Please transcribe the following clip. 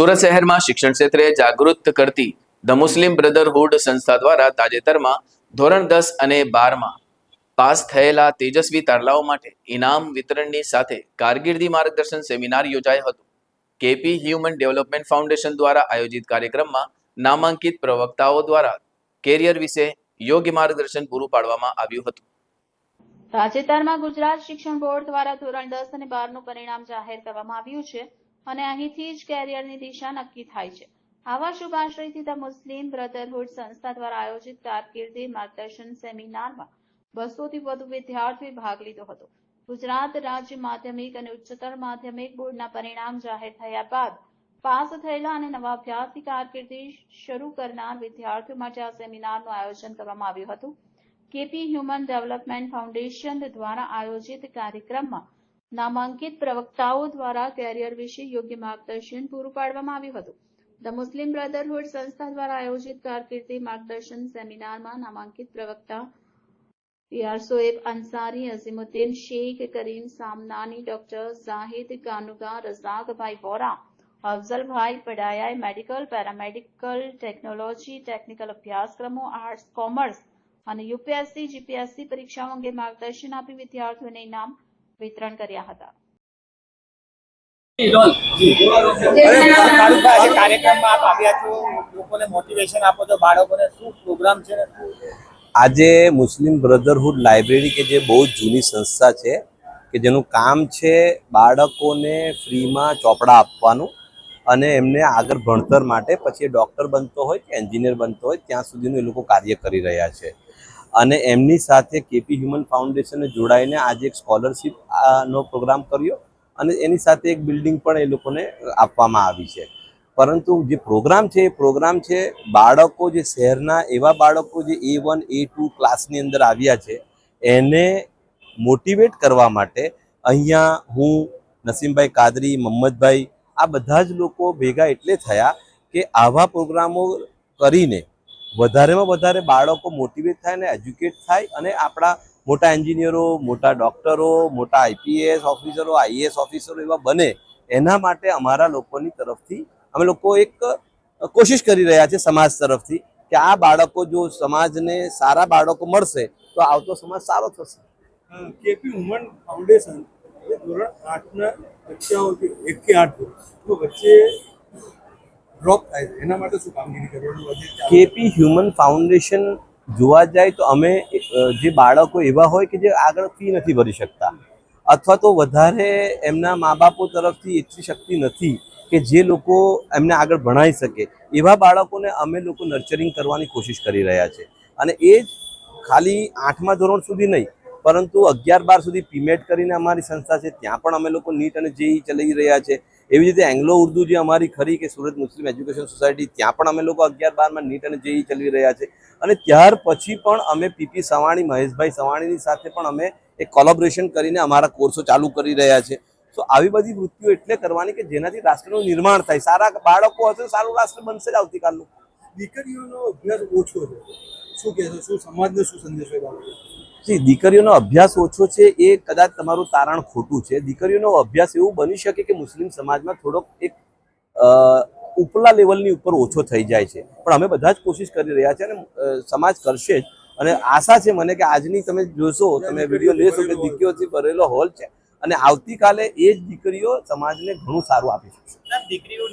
સુરત શહેરમાં શિક્ષણ ક્ષેત્રે જાગૃત કરતી ધ મુસ્લિમ બ્રધરહુડ સંસ્થા દ્વારા તાજેતરમાં ધોરણ દસ અને બારમાં પાસ થયેલા તેજસ્વી તારલાઓ માટે ઇનામ વિતરણની સાથે કારકિર્દી માર્ગદર્શન સેમિનાર યોજાયો હતો. કેપી હ્યુમન ડેવલપમેન્ટ ફાઉન્ડેશન દ્વારા આયોજિત કાર્યક્રમમાં નામાંકિત પ્રવક્તાઓ દ્વારા કેરિયર વિશે યોગ્ય માર્ગદર્શન પૂરું પાડવામાં આવ્યું હતું. તાજેતરમાં ગુજરાત શિક્ષણ બોર્ડ દ્વારા ધોરણ દસ અને બારનું પરિણામ જાહેર કરવામાં આવ્યું છે. અને અહીંથી જ કેરિયરની દિશા નક્કી થાય છે. આવા શુભાશ્રયથી ધ મુસ્લિમ બ્રધરહુડ સંસ્થા દ્વારા આયોજિત કારકિર્દી માર્ગદર્શન સેમિનારમાં બસોથી વધુ વિદ્યાર્થીઓએ ભાગ લીધો હતો. ગુજરાત રાજ્ય માધ્યમિક અને ઉચ્ચતર માધ્યમિક બોર્ડના પરિણામ જાહેર થયા બાદ પાસ થયેલા અને નવા અભ્યાસની કારકિર્દી શરૂ કરનાર વિદ્યાર્થીઓ માટે આ સેમિનારનું આયોજન કરવામાં આવ્યું હતું. કેપી હ્યુમન ડેવલપમેન્ટ ફાઉન્ડેશન દ્વારા આયોજિત કાર્યક્રમમાં નામાંકિત પ્રવક્તાઓ દ્વારા કેરિયર વિશે યોગ્ય માર્ગદર્શન પૂરું પાડવામાં આવ્યું હતું. ધ મુસ્લિમ બ્રધરહુડ સંસ્થા દ્વારા આયોજિત કારકિર્દી માર્ગદર્શન સેમિનારમાં નામાંકિત પ્રવક્તા પીઆર સોએબ અંસારી અઝીમુદ્દીન શેખ, કરીમ સામનાની ડોક્ટર ઝાહિદ કાનુગા રઝાકભાઈ વોરા, અફઝલભાઈ પડાયાએ મેડિકલ, પેરામેડિકલ ટેકનોલોજી, ટેકનિકલ અભ્યાસક્રમો, આર્ટ્સ, કોમર્સ અને યુપીએસસી, જીપીએસસી પરીક્ષાઓ અંગે માર્ગદર્શન આપી વિદ્યાર્થીઓને ઇનામ વિતરણ કર્યા હતા. આજે મુસ્લિમ બ્રધરહુડ લાઇબ્રેરી કે જે બહુ જૂની સંસ્થા છે, કે જેનું કામ છે બાળકોને ફ્રીમાં ચોપડા આપવાનું અને એમને આગળ ભણતર માટે, પછી ડૉક્ટર બનતો હોય કે એન્જિનિયર બનતો હોય, ત્યાં સુધીનું એ લોકો કાર્ય કરી રહ્યા છે. અને એમની સાથે કેપી હ્યુમન ફાઉન્ડેશને જોડાઈને આજે એક સ્કોલરશિપ પ્રોગ્રામ કર્યો અને એની સાથે એક બિલ્ડિંગ પણ એ લોકોને આપવામાં આવી છે. પરંતુ જે પ્રોગ્રામ છે, એ પ્રોગ્રામ છે બાળકો જે શહેરના એવા બાળકો જે એ વન એ ટુ ક્લાસની અંદર આવ્યા છે, એને મોટિવેટ કરવા માટે અહીંયા હું નસીમભાઈ કાદરી મહમ્મદભાઈ આ બધા જ લોકો ભેગા એટલે થયા કે આવા પ્રોગ્રામો કરીને વધારેમાં વધારે બાળકો મોટિવેટ થાય અને એજ્યુકેટ થાય અને આપણા મોટા એન્જિનિયરો, મોટા ડૉક્ટરો મોટા આઈપીએસ ઓફિસરો આઈએએસ ઓફિસરો એવા બને એના માટે અમારા લોકોની તરફથી અમે લોકો એક કોશિશ કરી રહ્યા છે સમાજ તરફથી કે આ બાળકો જો સમાજને સારા બાળકો મળશે તો આવતો સમાજ સારો થશે. કેપી વુમન ફાઉન્ડેશન ધોરણ આઠના કક્ષાઓથી એકથી આઠ વચ્ચે ડ્રોપ થાય છે. એના માટે શું કામગીરી કરવાની કેપી હ્યુમન ફાઉન્ડેશન જોવા જાય તો અમે જે બાળકો એવા હોય કે જે આગળ ફી નથી ભરી શકતા, અથવા તો વધારે એમના મા બાપો તરફથી એટલી શક્તિ નથી કે જે લોકો એમને આગળ ભણાવી શકે. એવા બાળકોને અમે લોકો નર્ચરિંગ કરવાની કોશિશ કરી રહ્યા છે. અને એ જ ખાલી આઠમા ધોરણ સુધી નહીં, પરંતુ અગિયાર બાર સુધી પીમેટ કરીને અમારી સંસ્થા છે. ત્યાં પણ અમે લોકો નીટ અને જેઈ ચલાવી રહ્યા છે. એવી રીતે એંગ્લો ઉર્દુ જે અમારી ખરી કે સુરત મુસ્લિમ એજ્યુકેશન સોસાયટી, ત્યાં પણ અમે લોકો અગિયાર બારમાં નીટ અને જેઈ ચલાવી રહ્યા છે. અને ત્યાર પછી પણ અમે પીપી સવાણી, મહેશભાઈ સવાણીની સાથે પણ અમે એક કોલોબરેશન કરીને અમારા કોર્સો ચાલુ કરી રહ્યા છે. તો આવી બધી વૃત્તિઓ એટલે કરવાની કે જેનાથી રાષ્ટ્રનું નિર્માણ થાય. સારા બાળકો હશે સારું રાષ્ટ્ર બનશે જ આવતીકાલનું. દીકરીઓનો અભ્યાસ ઓછો છે. શું કહેશો? શું સમાજને શું સંદેશો જી દીકરીઓનો અભ્યાસ ઓછો છે એ કદાચ તમારું તારણ ખોટું છે. દીકરીઓનો અભ્યાસ એવું બની શકે કે મુસ્લિમ સમાજમાં થોડોક એક ઉપલા લેવલની ઉપર ઓછો થઈ જાય છે. પણ અમે બધા જ કોશિશ કરી રહ્યા છે અને સમાજ કરશે જ. અને આશા છે મને કે આજની તમે જોશો, તમે વીડિયો લેશો કે દીકરીઓથી ભરેલો હોલ છે. અને આવતીકાલે એ જ દીકરીઓ સમાજને ઘણું સારું આપી શકશે. દીકરીઓ